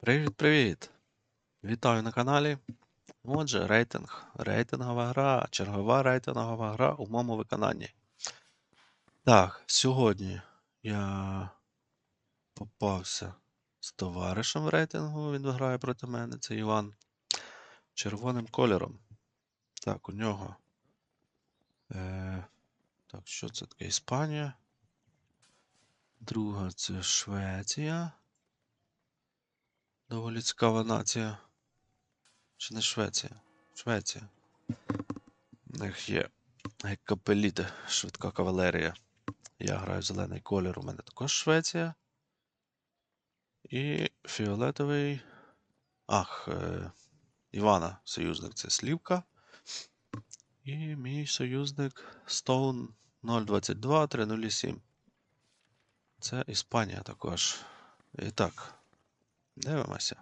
Привіт-привіт! Вітаю на каналі. Отже, рейтинг. Рейтингова гра, чергова рейтингова гра у моєму виконанні. Так, сьогодні я попався з товаришем в рейтингу. Він грає проти мене. Це Іван. Червоним кольором. Так, у нього. Е, так, що це таке? Іспанія. Друга це Швеція. Доволі цікава нація. Чи не Швеція? Швеція. У них є капеліти, швидка кавалерія. Я граю зелений колір, у мене також Швеція. І фіолетовий. Ах, е... Івана, союзник це Слівка. І мій союзник Stone 022 307. Це Іспанія також. І так, дивимося.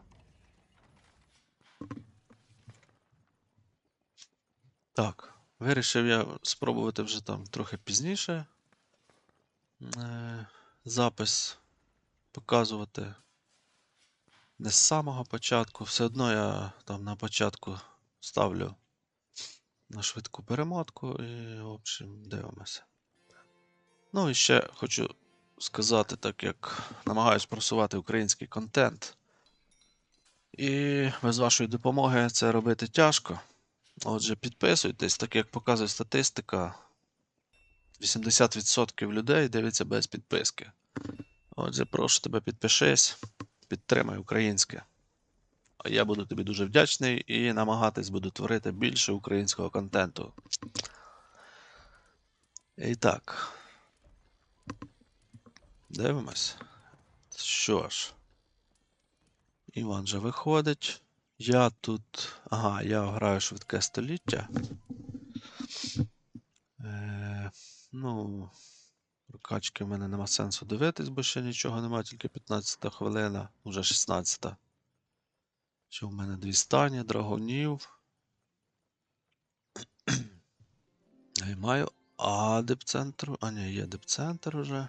Так, вирішив я спробувати вже там трохи пізніше е, запис показувати не з самого початку. Все одно я там на початку ставлю на швидку перемотку і, в общем, дивимося. Ну і ще хочу сказати, так як намагаюсь просувати український контент. І без вашої допомоги це робити тяжко. Отже, підписуйтесь, так як показує статистика, 80% людей дивиться без підписки. Отже, прошу тебе підпишись, підтримай українське. Я буду тобі дуже вдячний і намагатись буду творити більше українського контенту. І так. Дивимось. Що ж. Іван же виходить. Я тут. Ага, я граю швидке століття. Е, ну, прокачки в мене нема сенсу дивитись, бо ще нічого немає, тільки 15 хвилина, вже 16. Що в мене дві стані, драгонів. Я маю А депцентру. А ні, є депцентр вже.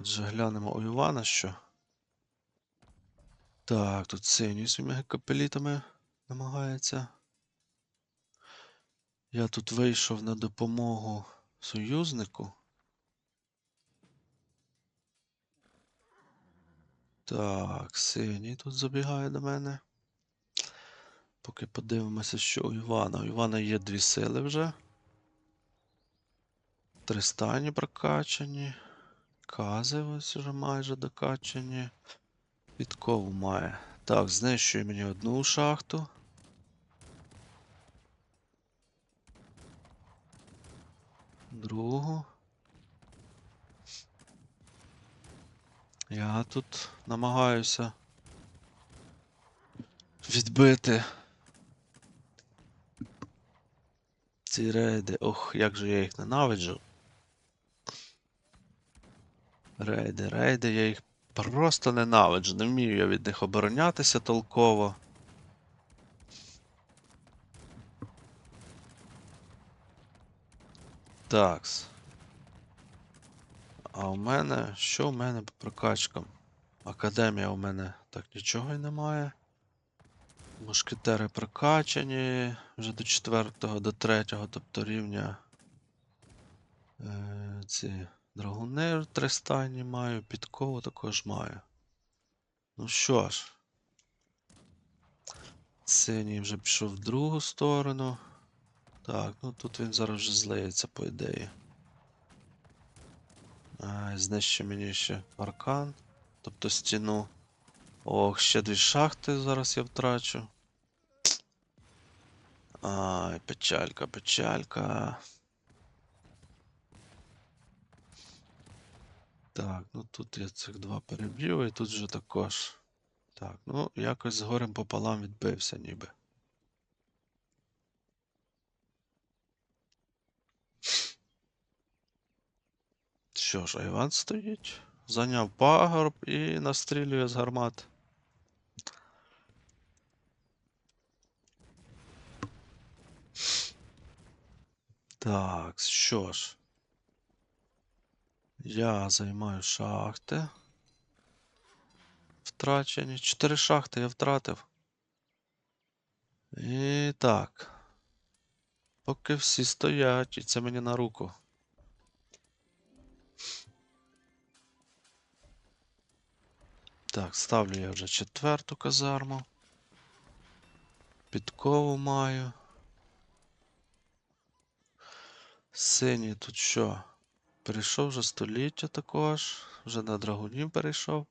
Отже, глянемо у Івана що. Так, тут синій своїми капелітами намагається. Я тут вийшов на допомогу союзнику. Так, синій тут забігає до мене. Поки подивимося, що у Івана. У Івана є дві сили вже. Три стані прокачані. Кази ось вже майже докачані. Підкову має. Так, знищує мені одну шахту. Другу. Я тут намагаюся відбити ці рейди. Ох, як же я їх ненавиджу. Рейди, рейди, я їх просто ненавиджу. Не вмію я від них оборонятися толково. Такс. А у мене. Що у мене по прокачкам? Академія у мене так нічого й немає. Мушкетери прокачані вже до 4 до 3, тобто рівня. Е, ці драгуни три маю, підкову також маю. Ну що ж. Синій вже пішов в другу сторону. Так, ну тут він зараз вже злиється, по ідеї. А, знищив мені ще аркан, тобто стіну. Ох, ще дві шахти зараз я втрачу. Ай, печалька, печалька. Так, ну тут я цих два переб'ю, і тут вже також. Так, ну якось з горем пополам відбився ніби. Що ж, а Іван стоїть? Зайняв пагорб і настрілює з гармат. Так, що ж. Я займаю шахти. Втрачені. Чотири шахти я втратив. І так. Поки всі стоять, і це мені на руку. Так, ставлю я вже четверту казарму. Підкову маю. Синій тут що? Перейшов вже століття також. Вже на драгунів перейшов.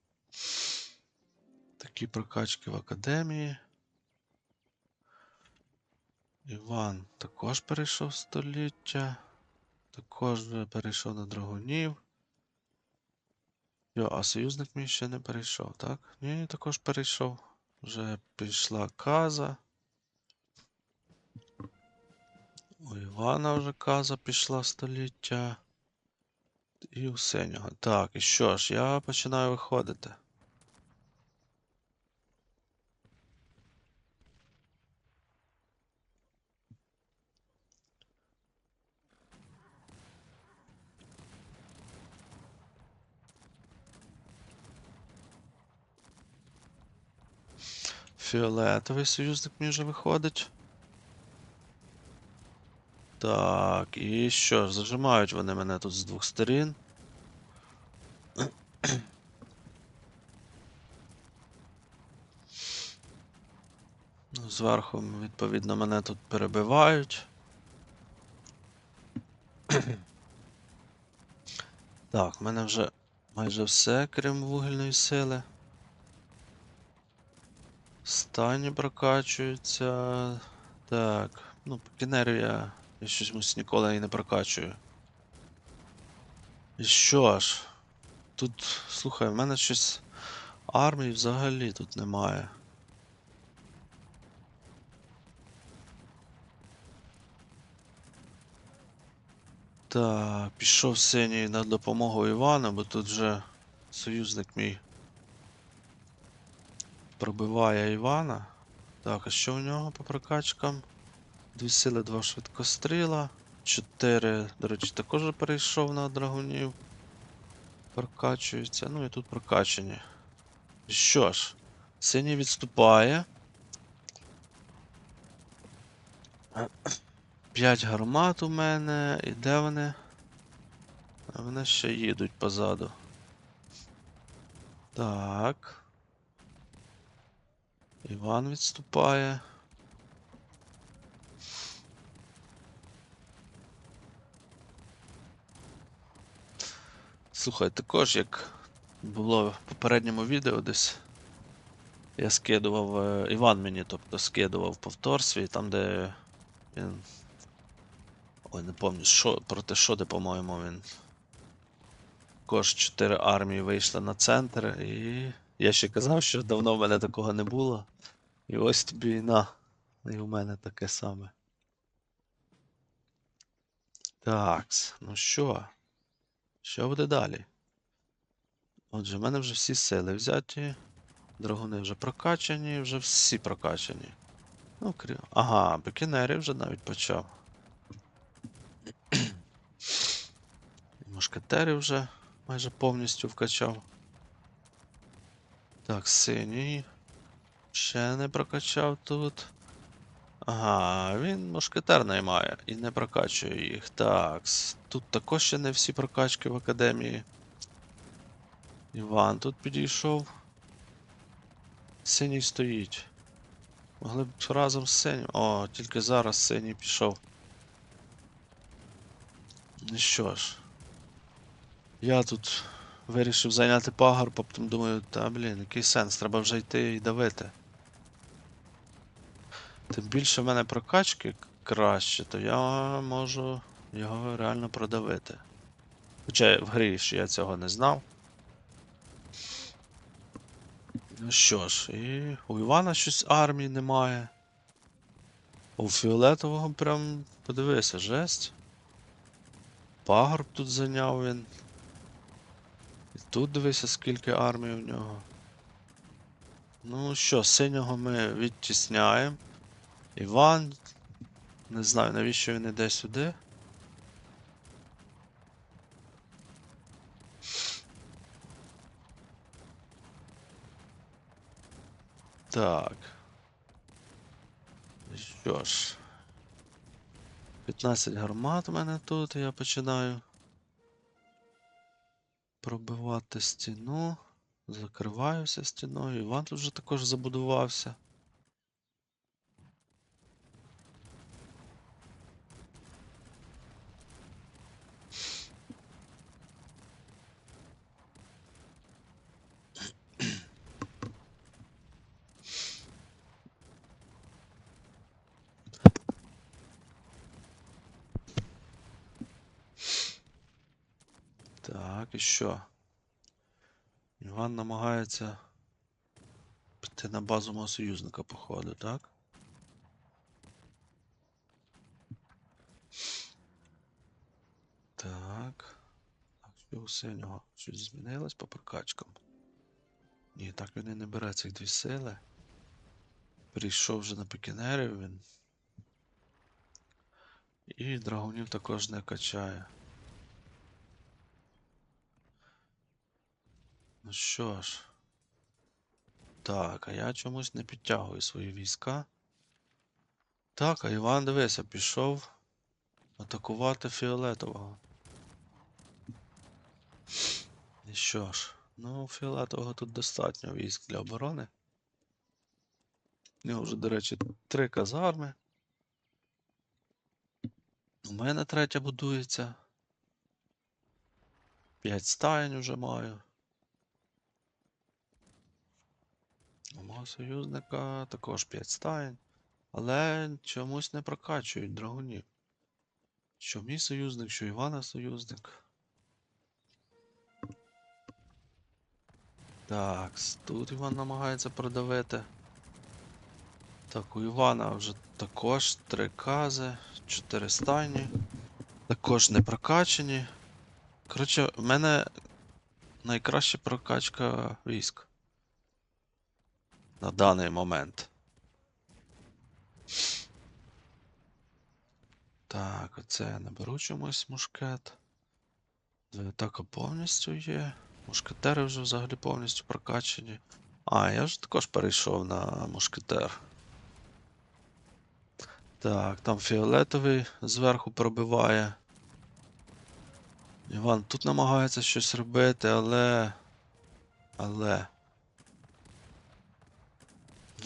Такі прокачки в академії. Іван також перейшов століття. Також вже перейшов на драгунів. Йо, а союзник мій ще не перейшов, так? Ні, також перейшов. Вже пішла каза. У Івана вже каза пішла століття. І у синього. Так, і що ж, я починаю виходити. Фіолетовий союзник мій вже виходить. Так, і що зажимають вони мене тут з двох сторін. Ну, Зверху, відповідно, мене тут перебивають. Так, в мене вже майже все, крім вугільної сили. Стані прокачуються. Так, ну, кінерів я, щось ніколи і не прокачую. І що ж? Тут, слухай, в мене щось армії взагалі тут немає. Так, пішов синій на допомогу Івану, бо тут вже союзник мій пробиває Івана. Так, а що у нього по прокачкам? Дві сили, два швидкостріла. Чотири, до речі, також перейшов на драгунів. Прокачується. Ну і тут прокачані. Що ж, синій відступає. П'ять гармат у мене. І де вони? Вони ще їдуть позаду. Так. Іван відступає. Слухай, також як було в попередньому відео десь. Я скидував. е, Іван мені, тобто, скидував повтор свій, там, де він. Ой, не пам'ятаю, що, проти Шоди, по-моєму, він. Також чотири армії вийшли на центр, і я ще казав, що давно в мене такого не було. І ось тобі і на. І у мене таке саме. Такс, ну що? Що буде далі? Отже, в мене вже всі сили взяті. Драгуни вже прокачані, вже всі прокачані. Ну, крім. Ага, бекінері вже навіть почав. Мушкетери вже майже повністю вкачав. Так, синій. Ще не прокачав тут. Ага, він мушкетер наймає і не прокачує їх. Так, тут також ще не всі прокачки в академії. Іван тут підійшов. Синій стоїть. Могли б разом з синім. О, тільки зараз синій пішов. Ну що ж. Я тут вирішив зайняти пагорб, потім думаю, та блін, який сенс, треба вже йти і давити. Тим більше в мене прокачки краще, то я можу його реально продавити. Хоча в грі ж я цього не знав. Ну що ж, і у Івана щось армії немає. У Фіолетового прям подивися, жесть. Пагорб тут зайняв він. І тут дивися, скільки армії у нього. Ну що, синього ми відтісняємо. Іван. Не знаю, навіщо він іде сюди. Так. Що ж. 15 гармат у мене тут, я починаю пробивати стіну. Закриваюся стіною. Іван тут вже також забудувався. Так, і що? Іван намагається піти на базу мого союзника, походу, так? Так. Так, що у синього? Щось змінилось по прокачкам? Ні, так він і не бере цих дві сили. Прийшов вже на пікінерів він. І драгунів також не качає. Ну що ж. Так, а я чомусь не підтягую свої війська. Так, а Іван, дивися, пішов атакувати фіолетового. І що ж, ну, фіолетового тут достатньо військ для оборони. У нього вже, до речі, три казарми. У мене третя будується. П'ять стаєнь уже маю. У мого союзника також 5 стаєнь. Але чомусь не прокачують драгунів. Що мій союзник, що Івана союзник. Так, тут Іван намагається продавити. Так, у Івана вже також три кази, чотири стайні. Також не прокачені. Коротше, в мене найкраща прокачка військ. На даний момент. Так, оце я наберу чомусь мушкет. Атака повністю є. Мушкетери вже взагалі повністю прокачені. А, я ж також перейшов на мушкетер. Так, там фіолетовий зверху пробиває. Іван тут намагається щось робити, але. Але.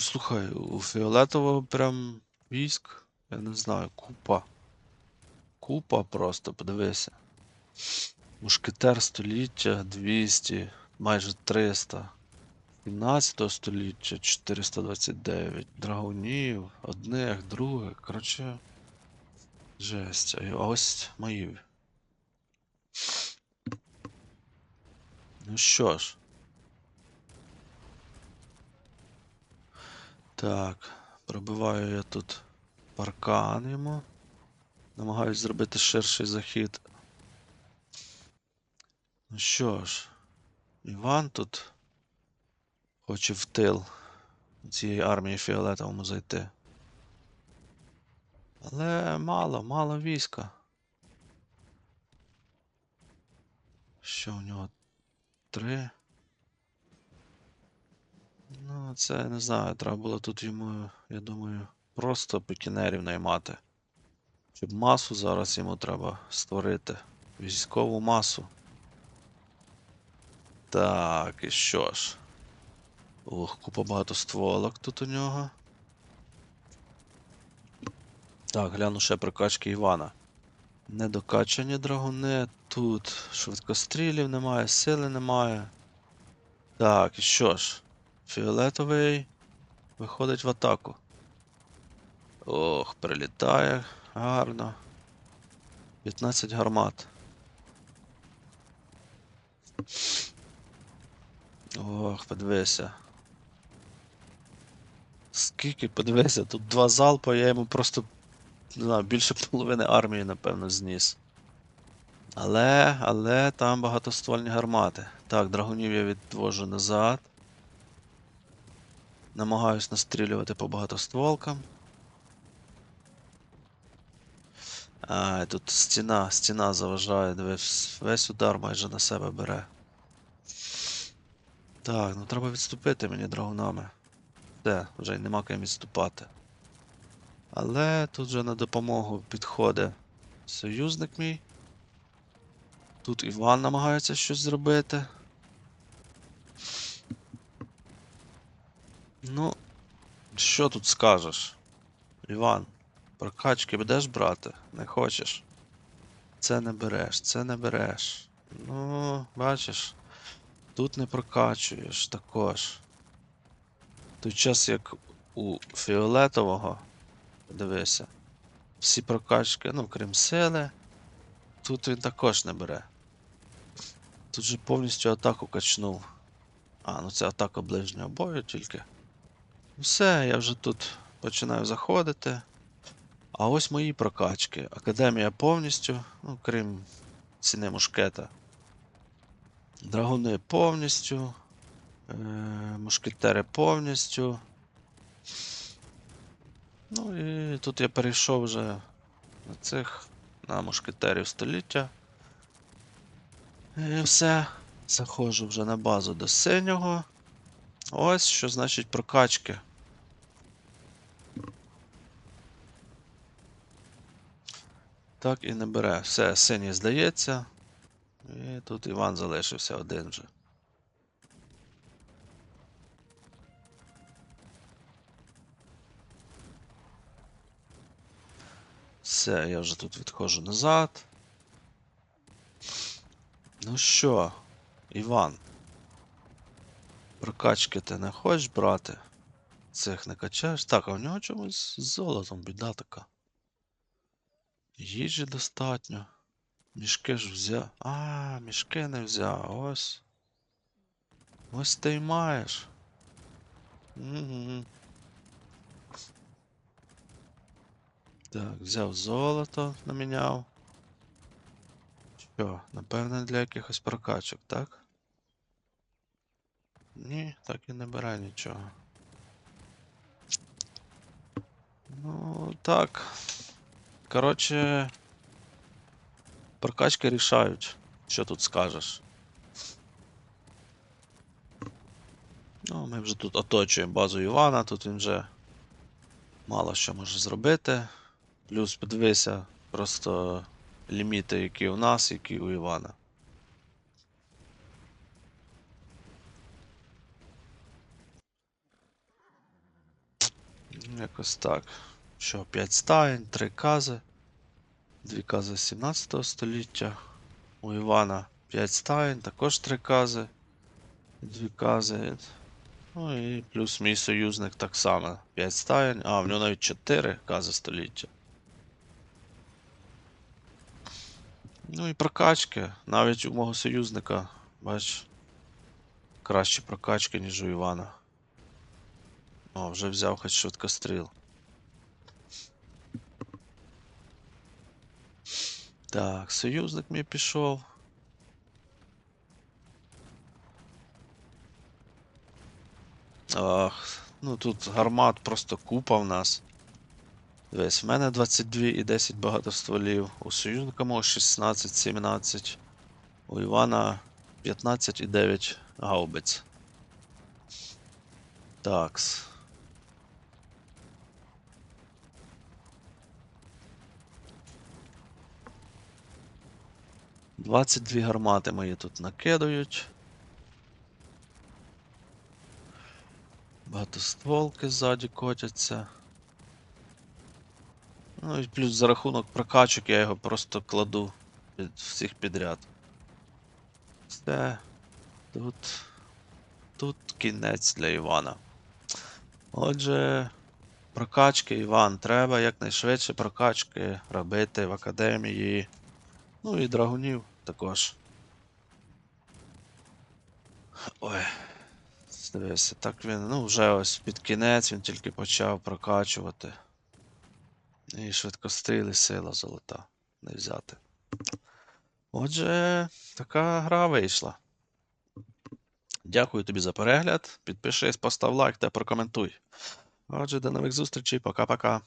Слухай, у фіолетового прям військ, я не знаю, купа. Купа просто, подивися. Мушкетер століття 200, майже 300. 17 століття 429. Драгунів, одних, других. Коротше. Жесть. А ось мої. Ну що ж. Так, пробиваю я тут паркан йому. Намагаюсь зробити ширший захід. Ну що ж, Іван тут хоче в тил цієї армії фіолетовому зайти. Але мало, мало війська. Що у нього? Три. Ну, це не знаю, треба було тут йому, я думаю, просто пекінерів наймати. Щоб масу зараз йому треба створити. Військову масу. Так, і що ж? Ох, купа багато стволок тут у нього. Так, гляну ще прокачки Івана. Недокачані драгуни. Тут швидкострілів немає, сили немає. Так, і що ж? Фіолетовий виходить в атаку. Ох, прилітає гарно. 15 гармат. Ох, подивися. Скільки, подивися, тут два залпа, я йому просто, не знаю, більше половини армії, напевно, зніс. Але, але там багатоствольні гармати. Так, драгунів я відвожу назад. Намагаюсь настрілювати по багатостволкам. А, тут стіна, стіна заважає, дивись, весь удар майже на себе бере. Так, ну треба відступити мені драгунами. Все, вже й нема ким відступати. Але тут вже на допомогу підходить союзник мій. Тут Іван намагається щось зробити. Ну, що тут скажеш? Іван, прокачки будеш брати? Не хочеш? Це не береш, це не береш. Ну, бачиш, тут не прокачуєш також. Той час, як у фіолетового, дивися, всі прокачки, ну, крім сили, тут він також не бере. Тут же повністю атаку качнув. А, ну це атака ближнього бою тільки. Все, я вже тут починаю заходити. А ось мої прокачки. Академія повністю, ну, крім ціни мушкета. Драгуни повністю. Е, мушкетери повністю. Ну і тут я перейшов вже на цих, на мушкетерів століття. І все. Заходжу вже на базу до синього. Ось що значить прокачки. Так і не бере. Все, синій здається. І тут Іван залишився один вже. Все, я вже тут відходжу назад. Ну що, Іван? Прокачки ти не хочеш брати? Цих не качаєш? Так, а в нього чомусь з золотом біда така. Їжі достатньо. Мішки ж взяв. А, мішки не взяв. Ось. Ось ти й маєш. Угу. Так, взяв золото, наміняв. Що, напевне, для якихось прокачок, так? Ні, так і не бере нічого. Ну, так. Коротше. Прокачки рішають. Що тут скажеш? Ну, ми вже тут оточуємо базу Івана, тут він вже мало що може зробити. Плюс подивися просто ліміти, які у нас, які у Івана. Якось так. Що, 5 стаєнь, 3 кази. 2 кази 17 століття. У Івана 5 стаєнь, також 3 кази. 2 кази. Ну і плюс мій союзник так само. 5 стаєнь. А, в нього навіть 4 кази століття. Ну і прокачки. Навіть у мого союзника, бач, кращі прокачки, ніж у Івана. О, вже взяв хоч швидкостріл. Так, союзник мій пішов. Ах, ну тут гармат просто купа в нас. Дивись, в мене 22 і 10 багатостволів. У союзника мого 16, 17. У Івана 15 і 9 гаубиць. Такс. Двадцять дві гармати мої тут накидають. Багатостволки ззаді котяться. Ну і плюс за рахунок прокачок я його просто кладу під всіх підряд. Все. Тут. Тут кінець для Івана. Отже, прокачки, Іван, треба якнайшвидше прокачки робити в академії. Ну і драгунів також. Ой. Дивися, так він, ну, вже ось під кінець він тільки почав прокачувати. І швидкостріли сила золота не взяти. Отже, така гра вийшла. Дякую тобі за перегляд. Підпишись, постав лайк та прокоментуй. Отже, до нових зустрічей. Пока-пока.